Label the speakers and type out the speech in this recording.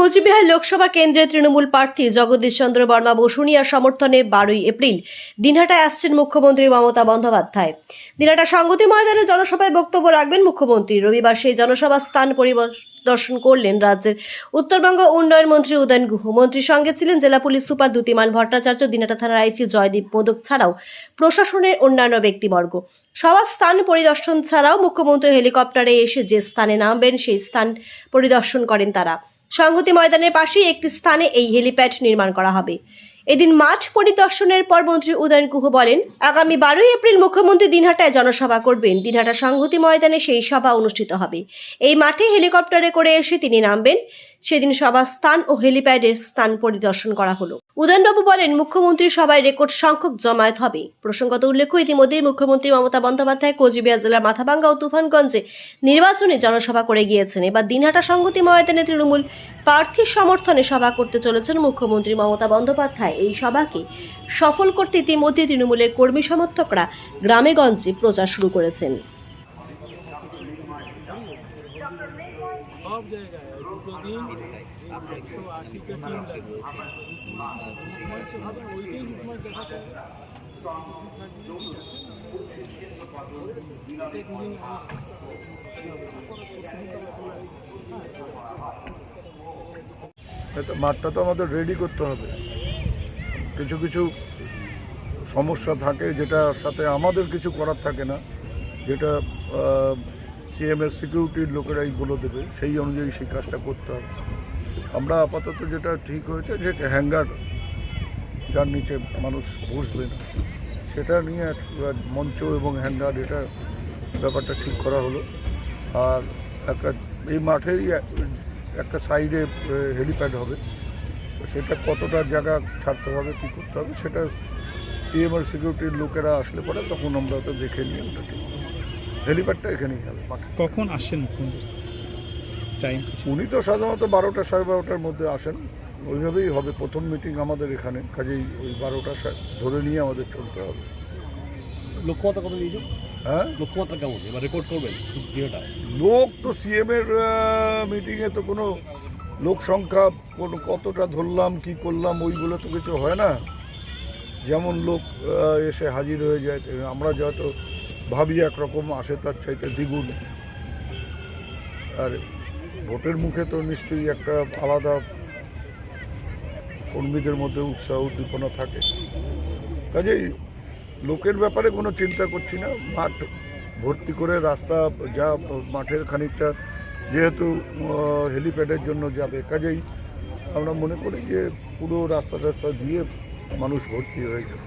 Speaker 1: কোচবিহার লোকসভা কেন্দ্রের তৃণমূল প্রার্থী জগদীশ চন্দ্র বর্মা বসুনিয়ার সমর্থনে বারোই এপ্রিল দিনহাটায় আসছেন মুখ্যমন্ত্রী মমতা বন্দ্যোপাধ্যায়। দিনহাটা সংগতি ময়দানে জনসভায় বক্তব্য রাখবেন মুখ্যমন্ত্রী। রবিবার সেই জনসভার স্থান পরিদর্শন করলেন রাজ্যের উত্তরবঙ্গ উন্নয়ন মন্ত্রী উদয়ন গুহ। মন্ত্রীর সঙ্গে ছিলেন জেলা পুলিশ সুপার দ্যুতিমান ভট্টাচার্য। দিনহাটা থানার আইসি জয়দীপ মোদক ছাড়াও প্রশাসনের অন্যান্য ব্যক্তিবর্গ। সবার স্থান পরিদর্শন ছাড়াও মুখ্যমন্ত্রী হেলিকপ্টারে এসে যে স্থানে নামবেন, সেই স্থান পরিদর্শন করেন তারা। সংহতি ময়দানের পাশেই একটি স্থানে এই হেলিপ্যাড নির্মাণ করা হবে। এদিন মাঠ পরিদর্শনের পর মন্ত্রী উদয়ন কুহ বলেন, আগামী বারোই এপ্রিল মুখ্যমন্ত্রী দিনহাটায় জনসভা করবেন। দিনহাটা সংহতি ময়দানে সেই সভা অনুষ্ঠিত হবে। এই মাঠে হেলিকপ্টারে করে এসে তিনি নামবেন। সেদিন সভা স্থান ও হেলিপ্যাডের স্থান পরিদর্শন করা হলো। উদয়নবাবু বলেন, মুখ্যমন্ত্রী সভায় রেকর্ড সংখ্যক জমায়েত হবে। প্রসঙ্গত উল্লেখ্য ইতিমধ্যেই মুখ্যমন্ত্রী মমতা বন্দ্যোপাধ্যায় কোচবিহার জেলার মাথাভাঙ্গা ও তুফানগঞ্জে নির্বাচনী জনসভা করে গিয়েছেন। এবার দিনহাটা সংহতি ময়দানে তৃণমূল প্রার্থীর সমর্থনে সভা করতে চলেছেন মুখ্যমন্ত্রী মমতা বন্দ্যোপাধ্যায়। এই সভাকে সফল করতে ইতিমধ্যে তৃণমূলের কর্মী সমর্থকরা গ্রামেগঞ্জে প্রচার শুরু করেছেন।
Speaker 2: সব জায়গায় দুটো দিন একশো আশিটা টিম লাগবে ওইটাই প্রত্যেক দিন
Speaker 3: এটা মাঠটা তো আমাদের রেডি করতে হবে। কিছু কিছু সমস্যা থাকে যেটার সাথে আমাদের কিছু করার থাকে না। যেটা সিএমএস সিকিউরিটির লোকেরাই বলে দেবে, সেই অনুযায়ী সেই কাজটা করতে হবে। আমরা আপাতত যেটা ঠিক হয়েছে যে হ্যাঙ্গার যার নিচে মানুষ বসবে না, সেটা নিয়ে মঞ্চ এবং হ্যাঙ্গার এটা ব্যাপারটা ঠিক করা হলো। আর একটা, এই মাঠেই একটা সাইডে হেলিপ্যাড হবে। সেটা কতটা জায়গা ছাড়তে হবে, কী করতে হবে, সেটা সিএমআর সিকিউরিটির লোকেরা আসলে পরে, তখন আমরা ওটা দেখে নিই ওটা ঠিক। হেলিপ্যাডটা এখানেই হবে।
Speaker 2: কখন আসছেন মুখ্যমন্ত্রী টাইম
Speaker 3: উনি তো সাধারণত বারোটা সাড়ে বারোটার মধ্যে আসেন। ওইভাবেই হবে প্রথম মিটিং আমাদের এখানে। কাজেই ওই বারোটা ধরে নিয়ে আমাদের চলতে হবে।
Speaker 4: লক্ষ্যমাত্রা কত নিয়েছো
Speaker 3: হ্যাঁ?
Speaker 4: লক্ষ্যমাত্রা কেমন? এবার রেকর্ড করবেন ভিডিওটা।
Speaker 3: লোক তো সিএম এর মিটিংয়ে তো কোনো লোক সংখ্যা কোনো কতটা ধরলাম কি করলাম ওইগুলো তো কিছু হয় না। যেমন লোক এসে হাজির হয়ে যায় আমরা যত ভাবি একরকম আসে তার চাইতে দ্বিগুণ। আর ভোটের মুখে তো নিশ্চয়ই একটা আলাদা কর্মীদের মধ্যে উৎসাহ, উদ্দীপনা থাকে। কাজেই লোকের ব্যাপারে কোনো চিন্তা করছি না। মাঠ ভর্তি করে রাস্তা যা মাঠের খানিকটা যেহেতু হেলিপ্যাডের জন্য যাবে। কাজেই আমরা মনে করি যে পুরো রাস্তা রাস্তা দিয়ে মানুষ ভর্তি হয়ে যাবে।